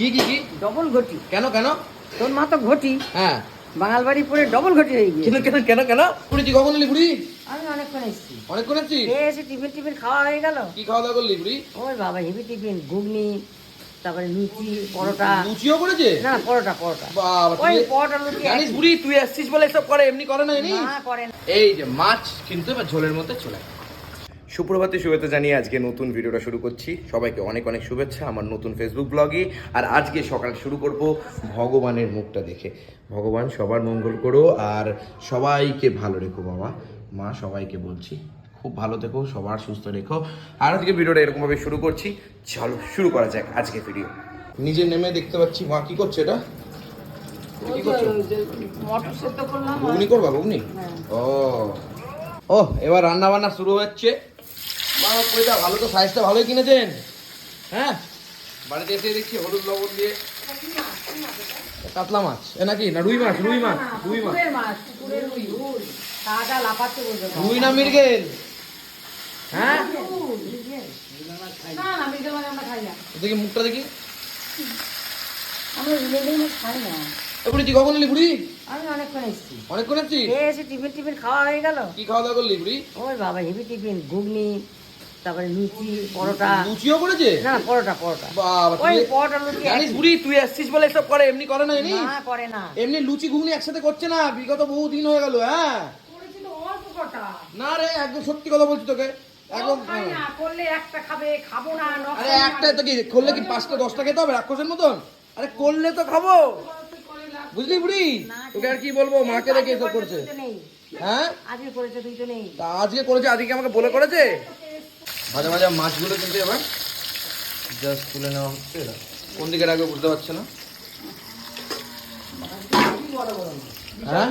কি কি কি? ডবল ঘটি। কেন কেন? তোর মা তো ঘটি। হ্যাঁ। বাঙাল বাড়ি পরে ডবল ঘটি হয়ে গিয়ে কেন কেন কেন কেন? পুরি কখন এলি বুড়ি আমি অনেকক্ষণ এসেছি। অনেকক্ষণ এসছিস খেয়ে এসে টিফিন টিফিন খাওয়া হয়ে গেল। কি খাওয়া দাওয়া করলি বুড়ি ওই বাবা হেভি টিফিন ঘুগনি তারপরে লুচি পরোটা। লুচিও করেছে? না পরোটা পরোটা। বাবা ওই পরোটা লুচি জানিস বুড়ি তুই আসছিস বলে এসব করে এমনি করে না এমনি না করে না। এই যে মাছ কিন্তু এবার ঝোলের মধ্যে চলে। সুপ্রভাতে শুভেচ্ছা জানিয়ে আজকে নতুন ভিডিওটা শুরু করছি। সবাইকে অনেক অনেক শুভেচ্ছা আমার নতুন ফেসবুক ব্লগে আর আজকে সকাল শুরু করব ভগবানের মুখটা দেখে। ভগবান সবার মঙ্গল করো আর সবাইকে ভালো রেখো বাবা। মা সবাইকে বলছি খুব ভালো থেকো সবার সুস্থ রেখো। আর আজকে ভিডিওটা এরকমভাবে শুরু করছি। চলো শুরু করা যাক আজকে ভিডিও নিজে নেমে দেখতে পাচ্ছি মা কি করছে এটা? এটা কি করছ? মটর সেদ্ধ করলাম ঘুগনি করবা ঘুগনি? হ্যাঁ। ও ও এবার রান্না বান্না শুরু হচ্ছে। বাবা কইটা ভালো তো সাইজটা ভালোই কিনেছেন? হ্যাঁ? বাড়িতে এসে দেখছি হলুদ লবণ দিয়ে। কাতলা মাছ। এ নাকি? না রুই মাছ রুই মাছ রুই মাছ। রুই না মির্গেল হ্যাঁ? না না মৃগেল মাছ আমরা খাই না। দেখি মুখটা দেখি। আমরা মৃগেল মাছ খাই না। এবারে তুই কখন এলি বুড়ি? আমি অনেকক্ষণ এসেছি। অনেকক্ষণ এসছিস? খেয়ে এসে টিফিন টিফিন খাওয়া হয়ে গেল। কি খাওয়া দাওয়া করলি বুড়ি? ওই বাবা হেভি টিফিন ঘুগনি তারপরে লুচি পরোটা। লুচিও করেছে? না না পরোটা পরোটা। বাবা ওই পরোটা লুচি জানিস বুড়ি তুই আসছিস বলে এসব করে এমনি করে না এমনি না করে না। এমনি লুচি ঘুগনি একসাথে করছে না বিগত বহু দিন হয়ে গেল হ্যাঁ? করেছিল অল্প কটা। না রে একদম সত্যি কথা বলছি তোকে। একদম করলে একটা খাবে খাব না আরে একটা তো কি করলে কি পাঁচটা দশটা খেতে হবে রাক্ষসের মতন? আরে করলে তো খাব। বুঝলি বুড়ি? তোকে আর কি বলব মাকে রেখে এসব করছে। হ্যাঁ? আজকে করেছে আজকে করেছে আজকে আমাকে বলে করেছে? ভাজা ভাজা মাছগুলো কিন্তু এবার জাস্ট তুলে নেওয়া হচ্ছে। এরা। কোন দিকে রাখবে বুঝতে পারছে না। হ্যাঁ?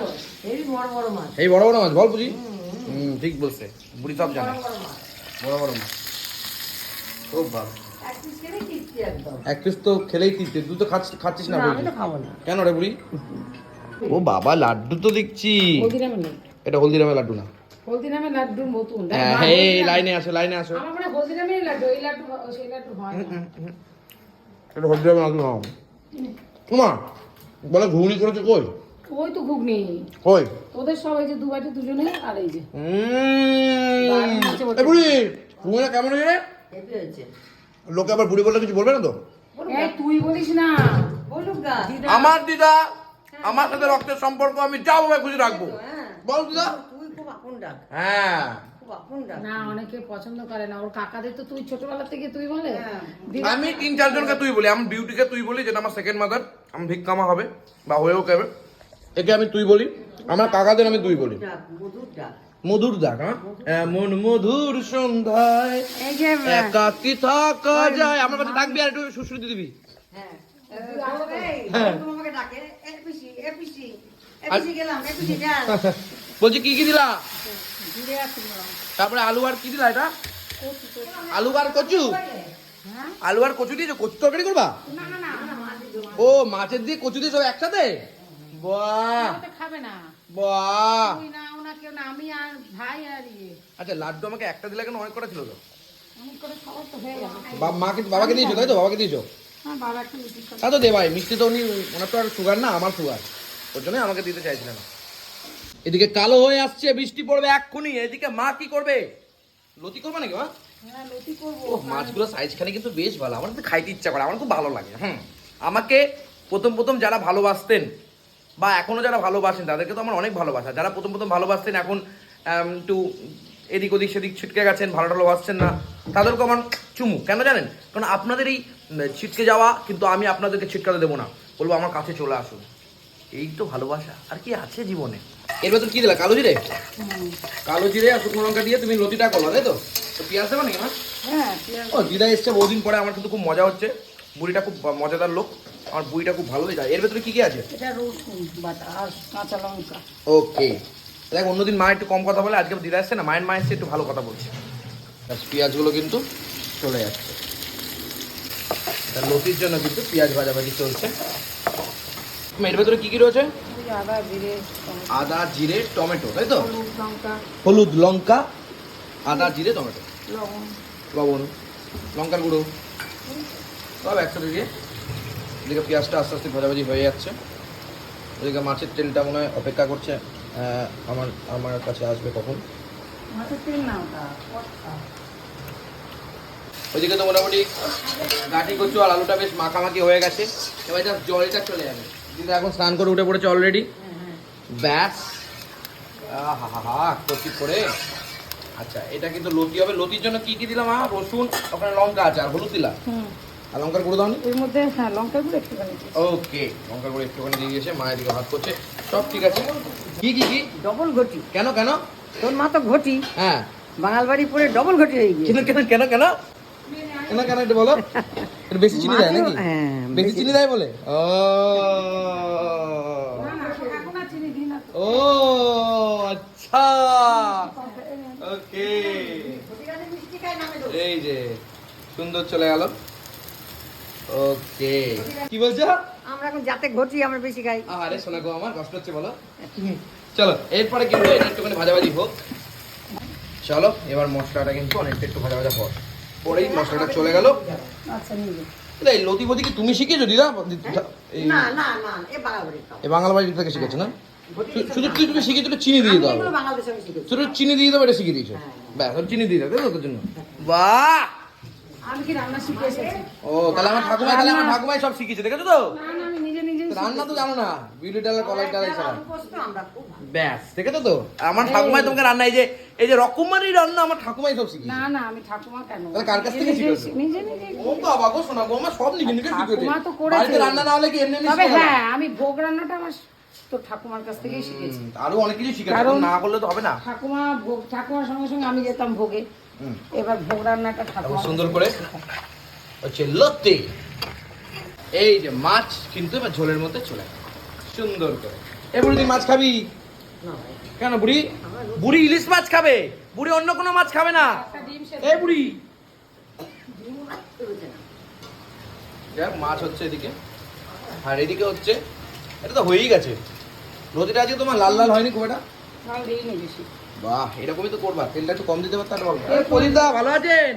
এই বড় বড় মাছ বল বুঝি। হুম ঠিক বলছে। বুড়ি সব জানে। বড় বড় মাছ। খুব ভালো। এক পিস তো খেলেই তিনটে তুই তো খাচ্ছিস না কেন রে বুড়ি? ও বাবা লাড্ডু তো দেখছি। এটা হলদিরামের লাড্ডু না। হলদিরামের লাড্ডুর মতন। হ্যাঁ এই লাইনে আসো লাইনে আসো। আমার মনে হয় হলদিরামের লাড্ডু এই লাড্ডু সেই লাড্ডু হয় না। এটা হলদিরামের লাড্ডু নাও তোমা বলে ঘুগনি করেছে কই? ওই তো ঘুগনি। কই? তোদের সবাই যে দু বাটি দুজনে আর এই যে। এ বুড়ি ঘুগনিটা কেমন হয়েছে হয়েছে। লোকে আবার বুড়ি বললে কিছু বলবে না তো? এই তুই বলিস না। আমার দিদা আমার সাথে রক্তের সম্পর্ক আমি যা ভাবে খুশি রাখব। হ্যাঁ। বল দিদা। আপন ডাক। হ্যাঁ। না অনেকে পছন্দ করে না। ওর কাকাদের তো তুই ছোটবেলা থেকে তুই বলে? হ্যাঁ। আমি তিন চারজনকে তুই বলি। আমি বিউটিকে তুই বলি যেটা আমার সেকেন্ড মাদার আমি ভিক্ষামা হবে বা হয়েও কেবে। একে আমি তুই বলি। আমার কাকাদের আমি তুই বলি। মধুর ডাক। মধুর হ্যাঁ? এমন মধুর সন্ধ্যায় একাকি থাকা যায়? আমার কাছে ডাকবি আর একটু সুশ্রুতি দিবি। হ্যাঁ। হ্যাঁ। বলছি কি কি দিলা? তারপরে আলু আর কি দিলা এটা? আলু আর কচু? আলু আর কচু দিয়েছ কচু তরকারি করবা? ও মাছের দিয়ে কচু দিয়ে সব একসাথে? বাহ। খাবে না। বাহ। তুই না ওনা কেউ না আমি আর ভাই আর ইয়ে। আচ্ছা লাড্ডু আমাকে একটা দিলে কেন অনেক কটা ছিল তো? হয়ে মাকে বাবাকে দিয়েছ তাই তো? বাবাকে দিয়েছ? হ্যাঁ বাবা একটা লুচি তা তো দে ভাই মিষ্টি তো উনি ওনার তো আর সুগার না আমার সুগার ওর জন্যই আমাকে দিতে চাইছিলেন এদিকে কালো হয়ে আসছে বৃষ্টি পড়বে এক্ষুনি এদিকে মা কি করবে? লতি করবে নাকি মা? হ্যাঁ মাছগুলো সাইজখানে কিন্তু বেশ ভালো আমার তো খাইতে ইচ্ছা করে আমার খুব ভালো লাগে হুম। আমাকে প্রথম প্রথম যারা ভালোবাসতেন বা এখনও যারা ভালোবাসেন তাদেরকে তো আমার অনেক ভালোবাসা। যারা প্রথম প্রথম ভালোবাসতেন এখন একটু এদিক ওদিক সেদিক ছিটকে গেছেন ভালো ভালোবাসছেন না তাদেরকে আমার চুমু। কেন জানেন? কারণ আপনাদের এই ছিটকে যাওয়া কিন্তু আমি আপনাদেরকে ছিটকাতে দেবো না। বলব আমার কাছে চলে আসুন। এই তো ভালোবাসা। আর কি আছে জীবনে? এর ভেতর কি দিলা? কালো জিরে? কালো জিরে আর শুকনো লঙ্কা দিয়ে তুমি লতিটা করলা তাই তো? তো পেঁয়াজ দেবা নাকি মা হ্যাঁ ও দিদা এসছে বহুদিন পরে আমার কিন্তু খুব মজা হচ্ছে। বুড়িটা খুব মজাদার লোক। আমার বুড়িটা খুব ভালো যায়। এর ভেতরে কি কি আছে? এটা রসুন বাটা আর কাঁচা লঙ্কা। ওকে। দেখ অন্যদিন মা একটু কম কথা বলে আজকে দিদা এসছে না? মায়ের মা এসছে একটু ভালো কথা বলছে। ব্যাস পেঁয়াজগুলো কিন্তু চলে যাচ্ছে। লতির জন্য কিন্তু পেঁয়াজ ভাজাভাজি চলছে। এর ভেতরে কি কি রয়েছে? আদা জিরে টমেটো, আদা জিরে টমেটো তাই তো? হলুদ লঙ্কা। হলুদ লঙ্কা আদা জিরে টমেটো। লবণ। লঙ্কার গুঁড়ো। সব একসাথে দিয়ে এদিকে পেঁয়াজটা আস্তে আস্তে ভাজাভাজি হয়ে যাচ্ছে। ওদিকে মাছের তেলটা মনে হয় অপেক্ষা করছে। আমার আমার কাছে আসবে কখন। মাছের তেল না ওটা ওইদিকে তো মোটামুটি গাঠি কচু আর আলুটা বেশ মাখামাখি হয়ে গেছে। এবার জাস্ট জলটা চলে যাবে। কিন্তু এখন স্নান করে উঠে পড়েছে অলরেডি ব্যাস। হা হা হা কচি করে। আচ্ছা এটা কিন্তু লতি হবে। লতির জন্য কি কি দিলাম? আ রসুন ওখানে লঙ্কা আছে আর হলুদ দিলাম। আর লঙ্কার গুঁড়ো দাও এর মধ্যে হ্যাঁ লঙ্কা গুঁড়ো একটুখানি ওকে লঙ্কার গুঁড়ো একটুখানি দিয়ে দিয়েছে মায়ের দিকে হাত করছে। সব ঠিক আছে। কি কি কি? ডবল ঘটি। কেন কেন? তোর মা তো ঘটি। হ্যাঁ। বাঙাল বাড়ি পরে ডবল ঘটি হয়ে গিয়ে কেন কেন কেন কেন? কেন কেন একটু বলো? একটু বেশি চিনি দেয় নাকি? হ্যাঁ, বেশি চিনি দেয় বলে? ও। না না না। ও আচ্ছা। ওকে এই যে সুন্দর চলে গেল। ওকে কি বলছো? আমরা এখন যাতে ঘটি আমরা বেশি খাই। আরে শোনা গো আমার কষ্ট হচ্ছে বলো। চলো এরপরে কি হলো এটা একটুখানি ভাজাভাজি হোক। চলো এবার মশলাটা কিন্তু অনেকটা একটু ভাজা ভাজা পর পরেই মশলাটা চলে গেল। আচ্ছা এই লতি বদি কি তুমি শিখেছো দিদা? না না না এ বাঙাল বাড়ি থেকে শিখেছো না? শুধু তুই তুমি শিখেছো একটু চিনি দিয়ে দাও। শুধু চিনি দিয়ে দাও এটা শিখে দিয়েছ। হ্যাঁ। ব্যাস চিনি দিয়ে দাও তো তোর জন্য? বাহ! আমি কি রান্না শিখে এসেছি? ও তাহলে আমার ঠাকুমা তাহলে আমার ঠাকুমাই সব শিখেছে দেখেছ তো? না না আমি রান্না তো জানো না বিউলি কলাই ছাড়া ব্যাস দেখেছ তো? আমার ঠাকুমাই তোমাকে রান্না এই যে এই যে রকমারি রান্না আমার ঠাকুমাই সব শিখিয়েছে। না না আমি ঠাকুমা কেন? তাহলে কার কাছ থেকে শিখেছো? নিজে নিজে ও বাবা গো শোনা গো আমার সব নিজে নিজে শিখেছে ঠাকুমা তো করেছে। বাড়িতে রান্না না হলে কি এমনি এমনি তবে হ্যাঁ আমি ভোগ রান্নাটা আমার তো ঠাকুমার কাছ থেকেই শিখেছি। আরও অনেক কিছু শিখেছে না করলে তো হবে না। ঠাকুমা ভোগ ঠাকুমার সঙ্গে সঙ্গে আমি যেতাম ভোগে। এবার ভোগ রান্নাটা ঠাকুমা সুন্দর করে হচ্ছে লত্তি। এই যে মাছ কিন্তু এবার ঝোলের মধ্যে চলে। সুন্দর করে। এ বুড়ি তুই মাছ খাবি? কেন বুড়ি? বুড়ি ইলিশ মাছ খাবে? বুড়ি অন্য কোনো মাছ খাবে না। এ বুড়ি। দেখ মাছ হচ্ছে এদিকে। আর এদিকে হচ্ছে এটা তো হয়েই গেছে। রোজিটা আজকে তোমার লাল লাল হয়নি খুব বেশি। বাহ এরকমই তো করবা। তেলটা একটু কম দিতে পারতে আরে প্রদীপদা ভালো আছেন?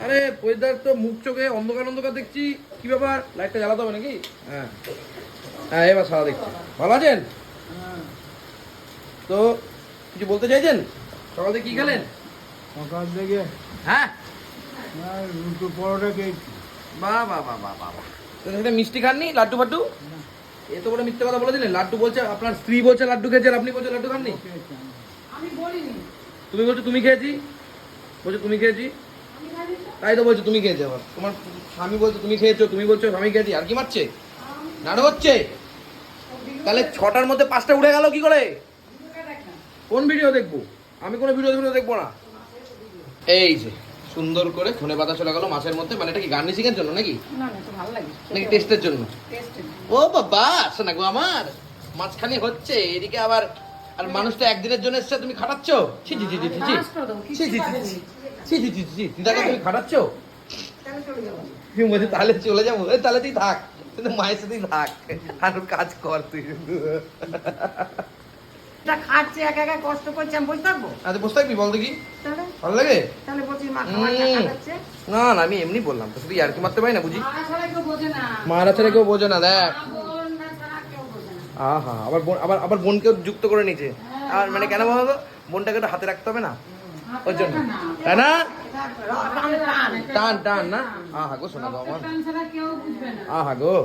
আরে প্রদীপদার তো মুখ চোখে অন্ধকার অন্ধকার দেখছি। কি ব্যাপার? লাইটটা জ্বালাতে হবে নাকি? হ্যাঁ। হ্যাঁ এবার সারা দেখছি। ভালো আছেন? তো কিছু বলতে চাইছেন? সকাল থেকে কি খেলেন? সকাল থেকে হ্যাঁ? আর পরোটা খেয়েছি। বাহ বাহ বাহ বাহ বাহ বাহ। তো সেটা মিষ্টি খাননি? লাড্ডু ফাড্ডু? এত বড় মিথ্যে কথা বলে দিলেন। লাড্ডু বলছে আপনার স্ত্রী বলছে লাড্ডু খেয়েছেন আপনি বলছেন লাড্ডু খাননি? আমি। আমি বলিনি। তুমি বলছো তুমি খেয়েছি? বলছো তুমি খেয়েছি? তাই তো বলছো তুমি খেয়েছো আবার তোমার স্বামী বলছো তুমি খেয়েছো তুমি বলছো স্বামী খেয়েছি আর কি মারছে নাড়ো হচ্ছে তাহলে ছটার মধ্যে পাঁচটা উঠে গেল কি করে কোন ভিডিও দেখব আমি কোনো ভিডিও ভিডিও দেখব না এই যে সুন্দর করে ধনে পাতা চলে গেল মাছের মধ্যে মানে এটা কি গার্নিশিং এর জন্য নাকি নাকি টেস্টের জন্য ও বাবা শোনা গো আমার মাঝখানে হচ্ছে এদিকে আবার আর মানুষ তো একদিনের জন্য এসছে তুমি খাটাচ্ছ ছি ছি ছি ছি ছি ছি ছি ছি ছি পারেনি। ছি ছি ছি ছি দিদাকে তুমি খাটাচ্ছ তুমি বলছি তাহলে চলে যাব। তাহলে তুই থাক। তুই মায়ের সাথেই থাক। আর কাজ কর তুই। খাচ্ছে একা একা কষ্ট করছে আমি বসে থাকব? আচ্ছা বসে থাকবি বল দেখি। ভালো লাগে? তাহলে বলছি মা খাবারটা হুম। খাটাচ্ছে। না না আমি এমনি বললাম তো শুধু ইয়ার্কি মারতে পারি না বুঝি? মা কেউ বোঝে না। মারা ছেড়ে কেউ বোঝে না দেখ। আহা আবার বোন আবার আবার বোনকেও যুক্ত করে নিচে আর মানে কেন বলো তো বোনটাকে হাতে রাখতে হবে না। ওর জন্য। তাই না? টান টান না? আহা গো শোনা গো আমার আহা গো।